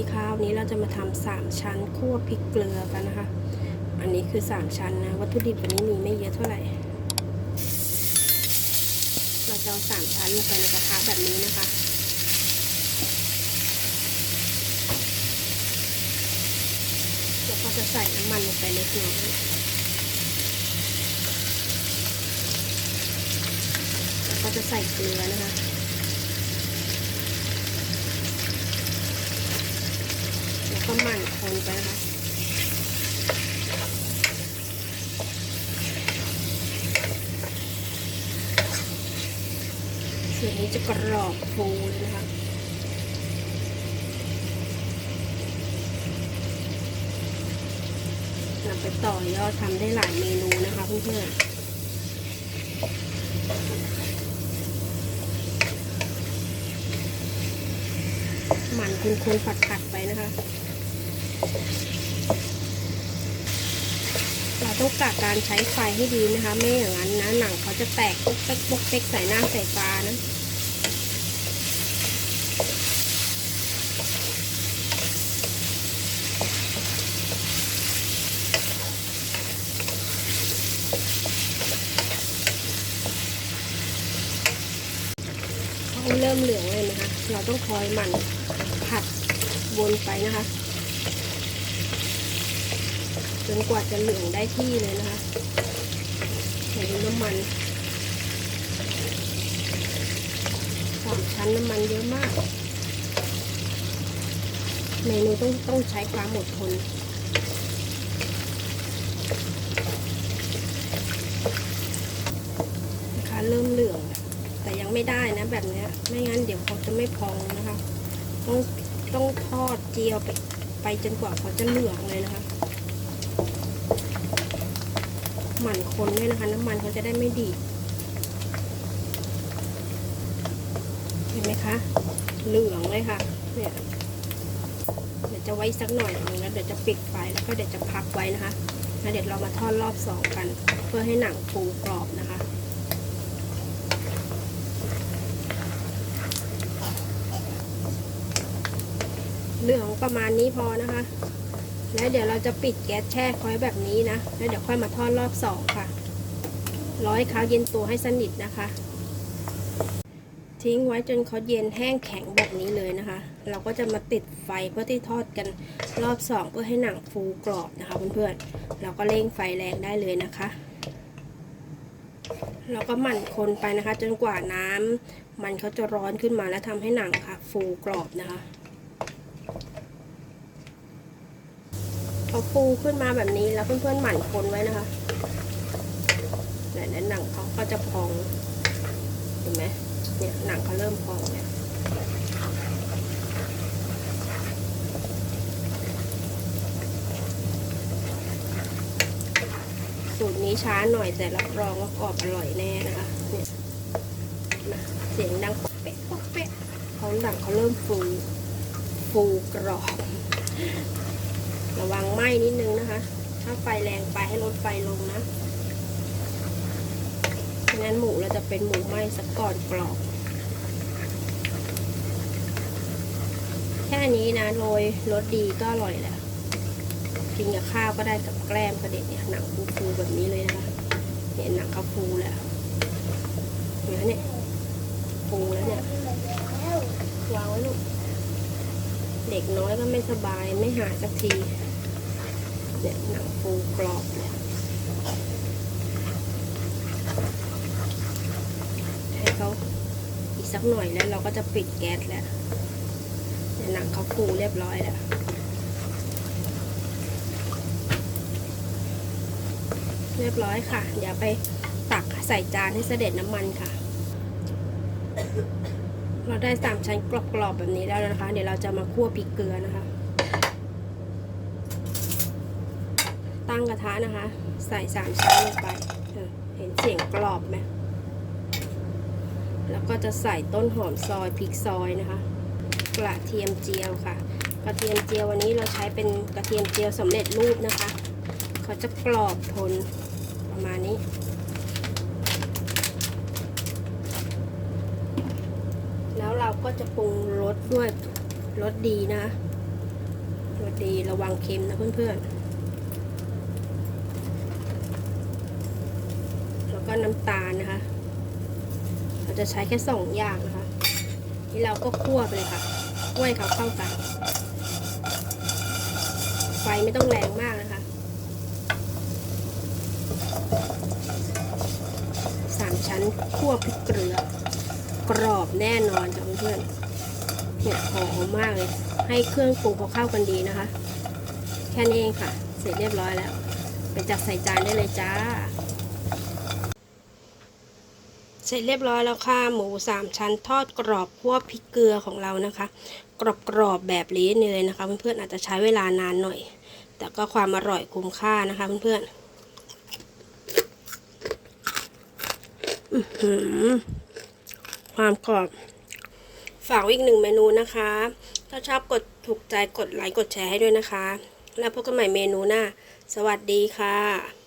ีคราวนี้เราจะมาทำสามชั้นคั่วพริกเกลือกันนะคะ อันนี้คือสามชั้นนะ วัตถุดิบวันนี้มีไม่เยอะเท่าไหร่ เราจะเอาสามชั้นลงไปในกระทะแบบนี้นะคะแล้วก็จะใส่น้ำมันลงไปเล็กน้อยแล้วก็จะใส่เกลือนะคะ แล้ว ก็หมั่นคนไปนะคะส่วนนี้จะกรอบฟูเลยนะคะนำไปต่อยอดทำได้หลายเมนูนะคะเพื่อนๆหมั่นคุณๆผัดๆไปนะคะ เราต้องกะการใช้ไฟให้ดีนะคะ ไม่อย่างนั้นนะหนังเขาจะแตกปุ๊กเป๊กปุ๊กเป๊กใส่หน้าใส่ตานะเขาเริ่มเหลืองเลยนะคะ เราต้องคอยหมั่นผัดวนไปนะคะ จนกว่าจะเหลืองได้ที่เลยนะคะใส่น้ำมันสามชั้นน้ำมันเยอะมากเมนูต้องต้องใช้ความอดทนนะคะเริ่มเหลือง แต่ยังไม่ได้นะแบบนี้ไม่งั้นเดี๋ยวเขาจะไม่พองนะคะ ต้องต้องทอดเจียวไปไปจนกว่าเขาจะเหลืองเลยนะคะ หมั่นคนด้วยนะคะ น้ำมันเขาจะได้ไม่ดีดเห็นไหมคะ เหลืองเลยค่ะเนี่ยเดี๋ยวจะไว้สักหน่อยนึงแล้วเดี๋ยวจะปิดไฟแล้วก็เดี๋ยวจะพักไว้นะคะแล้วเดี๋ยวเรามาทอดรอบสองกัน เพื่อให้หนังฟูกรอบนะคะเหลืองประมาณนี้พอนะคะ แล้วเดี๋ยวเราจะปิดแก๊สแช่คอยแบบนี้นะ แล้วเดี๋ยวค่อยมาทอดรอบสองค่ะ ร้อยเขาเย็นตัวให้สนิทนะคะ ทิ้งไว้จนเขาเย็นแห้งแข็งแบบนี้เลยนะคะ เราก็จะมาติดไฟเพื่อที่ทอดกันรอบสองเพื่อให้หนังฟูกรอบนะคะเพื่อนๆ เราก็เร่งไฟแรงได้เลยนะคะ เราก็หมั่นคนไปนะคะ จนกว่าน้ำมันเขาจะร้อนขึ้นมาแล้วทำให้หนังค่ะ ฟูกรอบนะคะ พอฟูขึ้นมาแบบนี้แล้วเพื่อนๆหมั่นคนไว้นะคะเนี่ยหนังเขาก็จะพองเห็นไหมเนี่ยหนังเขาเริ่มพองเนี่ยสูตรนี้ช้าหน่อยแต่รับรองว่ากรอบอร่อยแน่นะคะเนี่ยมาเสียงดังเป๊ะปกเป๊ะเขาหนังเขาเริ่มฟูฟูกรอบ ระวังไหม้นิดนึงนะคะ ถ้าไฟแรงไปให้ลดไฟลงนะงั้นหมูเราจะเป็นหมูไหม้สักก่อนกรอบ แค่นี้นะโรยรสดีก็อร่อยแล้ว กินกับข้าวก็ได้กับแกล้มกระเด็ดเนี่ยหนังฟูๆแบบนี้เลยนะคะเนี่ยหนังเขาฟูแล้วเห็นไหมเนี่ยฟูแล้วเนี่ยวางไว้ลูก เด็กน้อยก็ไม่สบายไม่หายสักที เนี่ยหนังฟูกรอบเลยให้เขาอีกสักหน่อยแล้วเราก็จะปิดแก๊สแล้วเนี่ยหนังเขาฟูเรียบร้อยแล้วเรียบร้อยค่ะ เดี๋ยวไปตักใส่จานให้เสด็จน้ำมันค่ะ เราได้สามชั้นกรอบๆแบบนี้แล้วนะคะ เดี๋ยวเราจะมาคั่วพริกเกลือนะคะ ตั้งกระทะนะคะ ใส่สามชั้นลงไป เห็นเสียงกรอบไหมแล้วก็จะใส่ต้นหอมซอยพริกซอยนะคะ กระเทียมเจียวค่ะ กระเทียมเจียววันนี้เราใช้เป็นกระเทียมเจียวสำเร็จรูปนะคะ เขาจะกรอบทนประมาณนี้ แล้ว เราก็จะปรุงรสด้วยรสดีนะรสดีระวังเค็มนะเพื่อนๆ แล้วก็น้ำตาลนะคะ เราจะใช้แค่สองอย่างนะคะ นี่เราก็คั่วไปเลยค่ะคั่วให้เขาเข้ากันไฟไม่ต้องแรงมากนะคะสามชั้นคั่วพริกเกลือ กรอบแน่นอนค่ะเพื่อนๆเนี่ยหอมมากเลย ให้เครื่องปรุงเขาเข้ากันดีนะคะ แค่นี้เองค่ะ เสร็จเรียบร้อยแล้วไปจัดใส่จานได้เลยจ้า เสร็จเรียบร้อยแล้วค่ะ หมูสามชั้นทอดกรอบคั่วพริกเกลือของเรานะคะ กรอบๆแบบนี้นี่เลยนะคะ เพื่อนๆอาจจะใช้เวลานานหน่อย แต่ก็ความอร่อยคุ้มค่านะคะเพื่อนๆ อื้อหือ ความกรอบ ฝากอีกหนึ่งเมนูนะคะ ถ้าชอบกดถูกใจกดไลค์กดแชร์ให้ด้วยนะคะ แล้วพบกันใหม่เมนูหน้า สวัสดีค่ะ